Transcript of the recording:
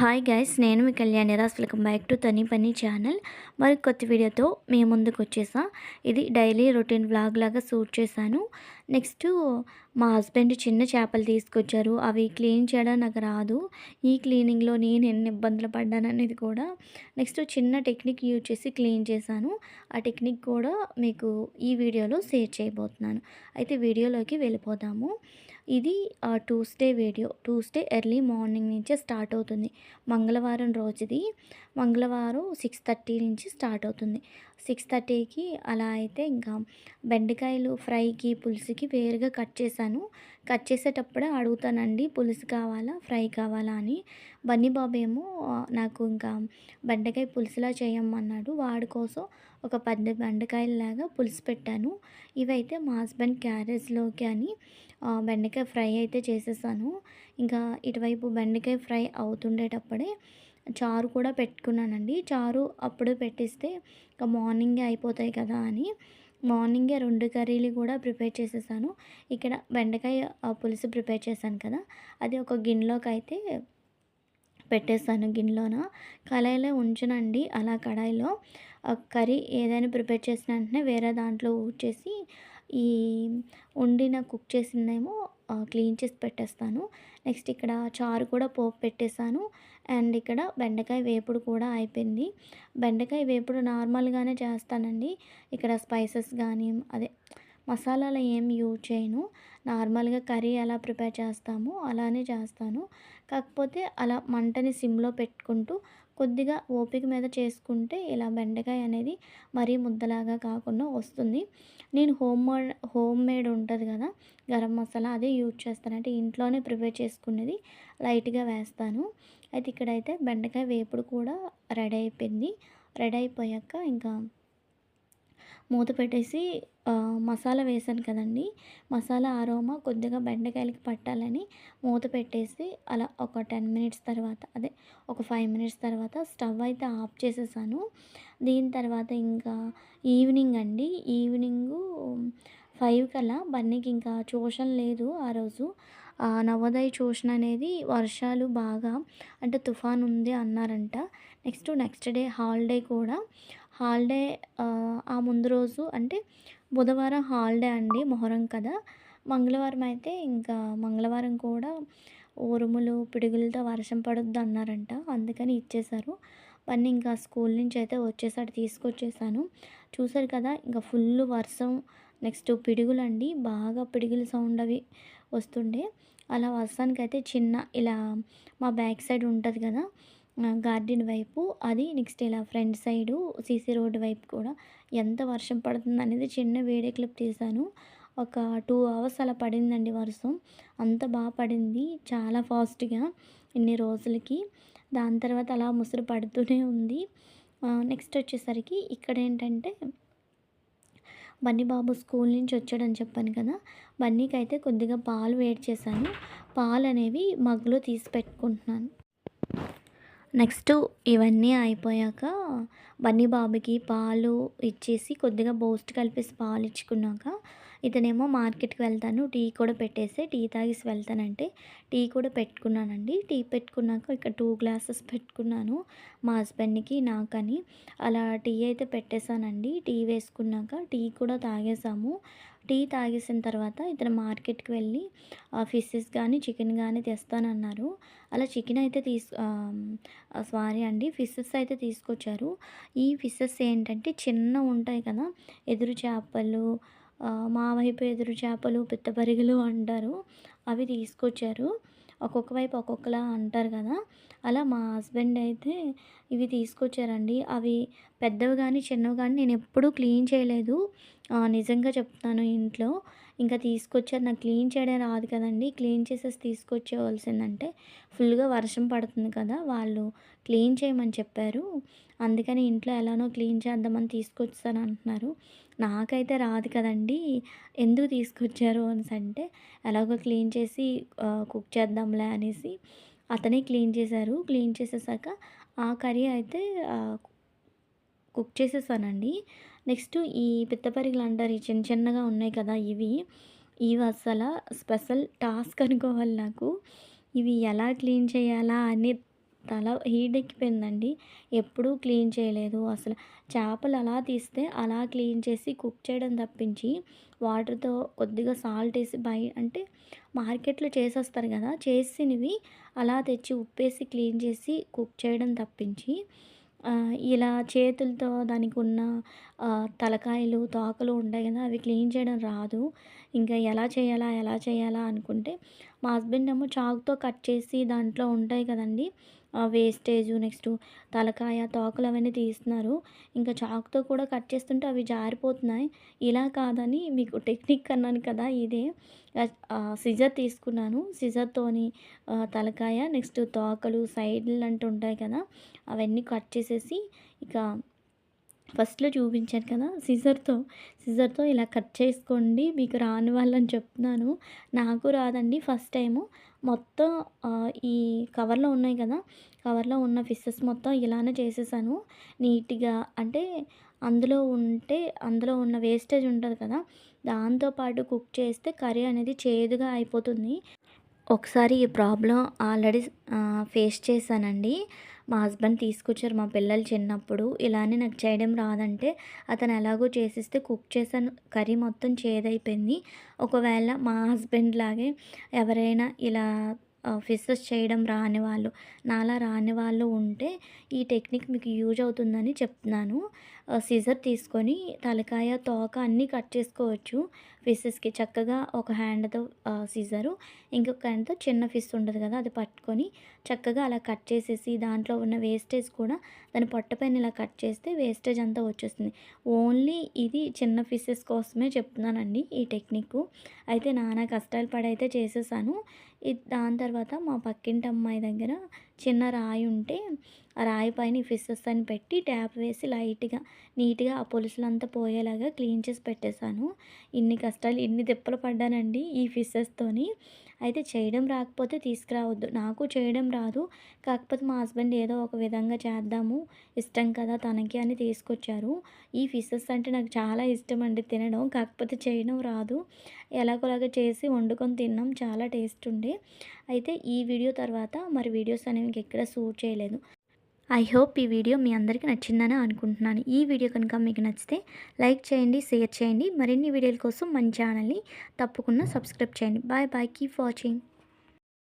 Hi guys నేను మీ Kalyani Ras welcome back to Tani Pani channel. మరి కొత్త వీడియోతో మీ ముందుకు వచ్చేసా. ఇది డైలీ రొటీన్ వ్లాగ్ లాగా షూట్ చేశాను. నెక్స్ట్ మా హస్బెండ్ చిన్న చేపలు తీసుకొచ్చారు. అవి క్లీన్ చేయడం నాకు రాదు. ఈ క్లీనింగ్లో నేను ఎన్ని ఇబ్బందులు పడ్డాను అనేది కూడా నెక్స్ట్ చిన్న టెక్నిక్ యూజ్ చేసి క్లీన్ చేశాను. ఆ టెక్నిక్ కూడా మీకు ఈ వీడియోలో షేర్ చేయబోతున్నాను. అయితే వీడియోలోకి వెళ్ళిపోదాము. ఇది Tuesday video. Tuesday early morning నుంచే స్టార్ట్ అవుతుంది. మంగళవారం రోజుది. మంగళవారం సిక్స్ థర్టీ నుంచి స్టార్ట్ అవుతుంది. సిక్స్ థర్టీకి అలా అయితే ఇంకా బెండకాయలు ఫ్రైకి పులుసుకి వేరుగా కట్ చేశాను. కట్ చేసేటప్పుడే అడుగుతానండి పులుసు కావాలా ఫ్రై కావాలా అని. బన్నీ బాబు ఏమో నాకు ఇంకా బెండకాయ పులుసులా చేయమన్నాడు. వాడి కోసం ఒక పెద్ద బెండకాయలలాగా పులుసు పెట్టాను. ఇవైతే మా హస్బెండ్ క్యారేజ్లోకి అని బెండకాయ ఫ్రై అయితే చేసేసాను. ఇంకా ఇటువైపు బెండకాయ ఫ్రై అవుతుండేటప్పుడే చారు కూడా పెట్టుకున్నానండి. చారు అప్పుడు పెట్టిస్తే ఇంకా మార్నింగే అయిపోతాయి కదా అని. మార్నింగే రెండు కర్రీలు కూడా ప్రిపేర్ చేసేసాను. ఇక్కడ బెండకాయ పులుసు ప్రిపేర్ చేశాను కదా. అది ఒక గిన్నెలోకి అయితే పెట్టేస్తాను గిన్నెలోన. కళాయిలో ఉంచునండి అలా కడాయిలో. కర్రీ ఏదైనా ప్రిపేర్ చేసిన వెంటనే వేరే దాంట్లో ఊడ్చేసి ఈ వండిన కుక్ చేసిందేమో క్లీన్ చేసి పెట్టేస్తాను. నెక్స్ట్ ఇక్కడ చారు కూడా పోపు పెట్టేశాను. అండ్ ఇక్కడ బెండకాయ వేపుడు కూడా అయిపోయింది. బెండకాయ వేపుడు నార్మల్గానే చేస్తానండి. ఇక్కడ స్పైసెస్ కానీ అదే మసాలాలు ఏం యూజ్ చేయను. నార్మల్గా కర్రీ ఎలా ప్రిపేర్ చేస్తామో అలానే చేస్తాను. కాకపోతే అలా మంటని సిమ్లో పెట్టుకుంటూ కొద్దిగా ఓపిక మీద చేసుకుంటే ఇలా బెండకాయ అనేది మరీ ముద్దలాగా కాకుండా వస్తుంది. నేను హోమ్ హోమ్ మేడ్ ఉంటుంది కదా గరం మసాలా అదే యూజ్ చేస్తాను. అంటే ఇంట్లోనే ప్రిపేర్ చేసుకునేది లైట్గా వేస్తాను. అయితే ఇక్కడైతే బెండకాయ వేపుడు కూడా రెడీ అయిపోయింది. రెడీ అయిపోయాక ఇంకా మూత పెట్టేసి మసాలా వేసాను కదండి. మసాలా ఆరోమా కొద్దిగా బెండకాయలకి పట్టాలని మూత పెట్టేసి అలా ఒక టెన్ మినిట్స్ తర్వాత అదే ఒక ఫైవ్ మినిట్స్ తర్వాత స్టవ్ అయితే ఆఫ్ చేసేసాను. దీని తర్వాత ఇంకా ఈవినింగ్ అండి. ఈవినింగు ఫైవ్ కల్లా బన్నీకి ఇంకా ట్యూషన్ లేదు ఆ రోజు. నవోదయ ట్యూషన్ అనేది వర్షాలు బాగా అంటే తుఫాన్ ఉంది అన్నారంట. నెక్స్ట్ నెక్స్ట్ డే హాలిడే కూడా. హాలిడే ఆ ముందు రోజు అంటే బుధవారం హాలిడే అండి మొహరం కదా. మంగళవారం అయితే ఇంకా మంగళవారం కూడా ఉరుములు పిడుగులతో వర్షం పడుద్ది అన్నారంట. అందుకని ఇచ్చేశారు. పని ఇంకా స్కూల్ నుంచి అయితే వచ్చేసాడు తీసుకొచ్చేసాను చూసారు కదా ఇంకా ఫుల్ వర్షం నెక్స్ట్ పిడుగులు అండి బాగా పిడుగుల సౌండ్ అవి వస్తుండే. అలా వర్షానికి అయితే చిన్న ఇలా మా బ్యాక్ సైడ్ ఉంటుంది కదా గార్డెన్ వైపు అది నెక్స్ట్ ఇలా ఫ్రంట్ సైడు సీసీ రోడ్డు వైపు కూడా ఎంత వర్షం పడుతుంది అనేది చిన్న వీడియో క్లిప్ తీశాను. ఒక టూ అవర్స్ అలా పడిందండి వర్షం. అంత బాగా పడింది చాలా ఫాస్ట్గా ఇన్ని రోజులకి. దాని తర్వాత అలా ముసురు పడుతూనే ఉంది. నెక్స్ట్ వచ్చేసరికి ఇక్కడ ఏంటంటే బన్నీ బాబు స్కూల్ నుంచి వచ్చాడని చెప్పాను కదా బన్నీకి అయితే కొద్దిగా పాలు వేడి చేశాను. పాలు అనేవి మగ్గులో తీసి పెట్టుకుంటున్నాను. నెక్స్ట్ ఇవన్నీ అయిపోయాక బన్నీ బాబుకి పాలు ఇచ్చేసి కొద్దిగా బూస్ట్ కలిపేసి పాలు ఇచ్చుకున్నాక ఇతనేమో మార్కెట్కి వెళ్తాను. టీ కూడా పెట్టేసి టీ తాగేసి వెళ్తానంటే టీ కూడా పెట్టుకున్నానండి. టీ పెట్టుకున్నాక ఇక్కడ టూ గ్లాసెస్ పెట్టుకున్నాను. మా హస్బెండ్కి నాకని. అలా టీ అయితే పెట్టేశానండి. టీ వేసుకున్నాక టీ కూడా తాగేసాము టీ తాగేసిన తర్వాత ఇతను మార్కెట్కి వెళ్ళి ఫిషెస్ కానీ చికెన్ కానీ తెస్తానన్నారు. అలా చికెన్ అయితే తీసు సారీ అండి ఫిషెస్ అయితే తీసుకొచ్చారు. ఈ ఫిషెస్ ఏంటంటే చిన్న ఉంటాయి కదా ఎదురు చేపలు మా వైపు ఎదురు చేపలు పిత్తపరిగలు అంటారు. అవి తీసుకొచ్చారు. ఒక్కొక్క వైపు ఒక్కొక్కలా అంటారు కదా. అలా మా హస్బెండ్ అయితే ఇవి తీసుకొచ్చారండి. అవి పెద్దవి కానీ చిన్నవి కానీ నేను ఎప్పుడూ క్లీన్ చేయలేదు. నిజంగా చెప్తాను ఇంట్లో. ఇంకా తీసుకొచ్చారు. నాకు క్లీన్ చేయడం రాదు కదండి. క్లీన్ చేసేసి తీసుకొచ్చేవలసిందంటే ఫుల్గా వర్షం పడుతుంది కదా. వాళ్ళు క్లీన్ చేయమని చెప్పారు. అందుకని ఇంట్లో ఎలానో క్లీన్ చేద్దామని తీసుకొచ్చాను అంటున్నారు. నాకైతే రాదు కదండి. ఎందుకు తీసుకొచ్చారు అనేసి అంటే ఎలాగో క్లీన్ చేసి కుక్ చేద్దాంలే అనేసి అతనే క్లీన్ చేశారు. క్లీన్ చేసేసాక ఆ కర్రీ అయితే కుక్ చేసేసానండి. నెక్స్ట్ ఈ పిత్తపరిగలు అంటారు ఈ చిన్న చిన్నగా ఉన్నాయి కదా ఇవి. ఇవి అసలు స్పెషల్ టాస్క్ అనుకోవాలి నాకు. ఇవి ఎలా క్లీన్ చేయాలా అని తల హీటెక్కిపోయిందండి ఎప్పుడూ క్లీన్ చేయలేదు. అసలు చేపలు అలా తీస్తే అలా క్లీన్ చేసి కుక్ చేయడం తప్పించి వాటర్తో కొద్దిగా సాల్ట్ వేసి బై అంటే మార్కెట్లో చేసేస్తారు కదా చేసినవి అలా తెచ్చి ఉప్పేసి క్లీన్ చేసి కుక్ చేయడం తప్పించి ఇలా చేతులతో దానికి ఉన్న తలకాయలు తోకలు ఉంటాయి కదా అవి క్లీన్ చేయడం రాదు. ఇంకా ఎలా చేయాలా ఎలా చేయాలా అనుకుంటే మా హస్బెండ్ ఏమో చాకుతో కట్ చేసి దాంట్లో ఉంటాయి కదండి వేస్టేజు నెక్స్ట్ తలకాయ తోకలు అవన్నీ తీస్తున్నారు. ఇంకా చాకుతో కూడా కట్ చేస్తుంటే అవి జారిపోతున్నాయి. ఇలా కాదని మీకు టెక్నిక్ అన్నాను కదా ఇదే. సిజర్ తీసుకున్నాను. సిజర్తోని తలకాయ నెక్స్ట్ తోకలు సైడ్లు అంటూ ఉంటాయి కదా అవన్నీ కట్ చేసేసి ఇక ఫస్ట్లో చూపించాను కదా సిజర్తో. సిజర్తో ఇలా కట్ చేసుకోండి మీకు రాని వాళ్ళని చెప్తున్నాను. నాకు రాదండి ఫస్ట్ టైము. మొత్తం ఈ కవర్లో ఉన్నాయి కదా కవర్లో ఉన్న ఫిషెస్ మొత్తం ఇలానే చేసేసాను. నీట్గా అంటే అందులో ఉంటే అందులో ఉన్న వేస్టేజ్ ఉంటుంది కదా దాంతోపాటు కుక్ చేస్తే కర్రీ అనేది చేదుగా అయిపోతుంది. ఒకసారి ఈ ప్రాబ్లం ఆల్రెడీ ఫేస్ చేశానండి. మా హస్బెండ్ తీసుకొచ్చారు మా పిల్లలు చిన్నప్పుడు. ఇలానే నాకు చేయడం రాదంటే అతను ఎలాగో చేసిస్తే కుక్ చేశాను. కర్రీ మొత్తం చేదైపోయింది. ఒకవేళ మా హస్బెండ్ లాగే ఎవరైనా ఇలా ఫిషెస్ చేయడం రాని వాళ్ళు నాలా రాని వాళ్ళు ఉంటే ఈ టెక్నిక్ మీకు యూజ్ అవుతుందని చెప్తున్నాను. సిజర్ తీసుకొని తలకాయ తోక అన్నీ కట్ చేసుకోవచ్చు ఫిషెస్కి చక్కగా ఒక హ్యాండ్తో సిజరు. ఇంకొక హ్యాండ్తో చిన్న ఫిష్ ఉంటుంది కదా అది పట్టుకొని చక్కగా అలా కట్ చేసేసి దాంట్లో ఉన్న వేస్టేజ్ కూడా దాని పొట్టపైన ఇలా కట్ చేస్తే వేస్టేజ్ అంతా వచ్చేస్తుంది. ఓన్లీ ఇది చిన్న ఫిషెస్ కోసమే చెప్తున్నానండి ఈ టెక్నిక్. అయితే నానా కష్టాలు పడైతే చేసేసాను. దాని తర్వాత మా పక్కింటి అమ్మాయి దగ్గర చిన్న రాయి ఉంటే ఆ రాయి పైన ఈ ఫిషెస్ అని పెట్టి ట్యాప్ వేసి లైట్గా నీట్గా ఆ పొలుసులంతా పోయేలాగా క్లీన్ చేసి పెట్టేశాను. ఇన్ని కష్టాలు ఇన్ని తిప్పలు పడ్డానండి ఈ ఫిషెస్తోని అయితే చేయడం రాకపోతే తీసుకురావద్దు. నాకు చేయడం రాదు. కాకపోతే మా హస్బెండ్ ఏదో ఒక విధంగా చేద్దాము. ఇష్టం కదా తనకి అని తీసుకొచ్చారు. ఈ ఫిషెస్ అంటే నాకు చాలా ఇష్టం అండి తినడం. కాకపోతే చేయడం రాదు. ఎలాగోలాగా చేసి వండుకొని తిన్నాం. చాలా టేస్ట్ ఉండే. అయితే ఈ వీడియో తర్వాత మరి వీడియోస్ అనేవి ఎక్కడ సూట్ చేయలేదు. ఐ హోప్ ఈ వీడియో మీ అందరికీ నచ్చిందని అనుకుంటున్నాను. ఈ వీడియో కనుక మీకు నచ్చితే లైక్ చేయండి షేర్ చేయండి. మరిన్ని వీడియోల కోసం మన ఛానల్ని తప్పకుండా సబ్స్క్రైబ్ చేయండి. Bye bye keep watching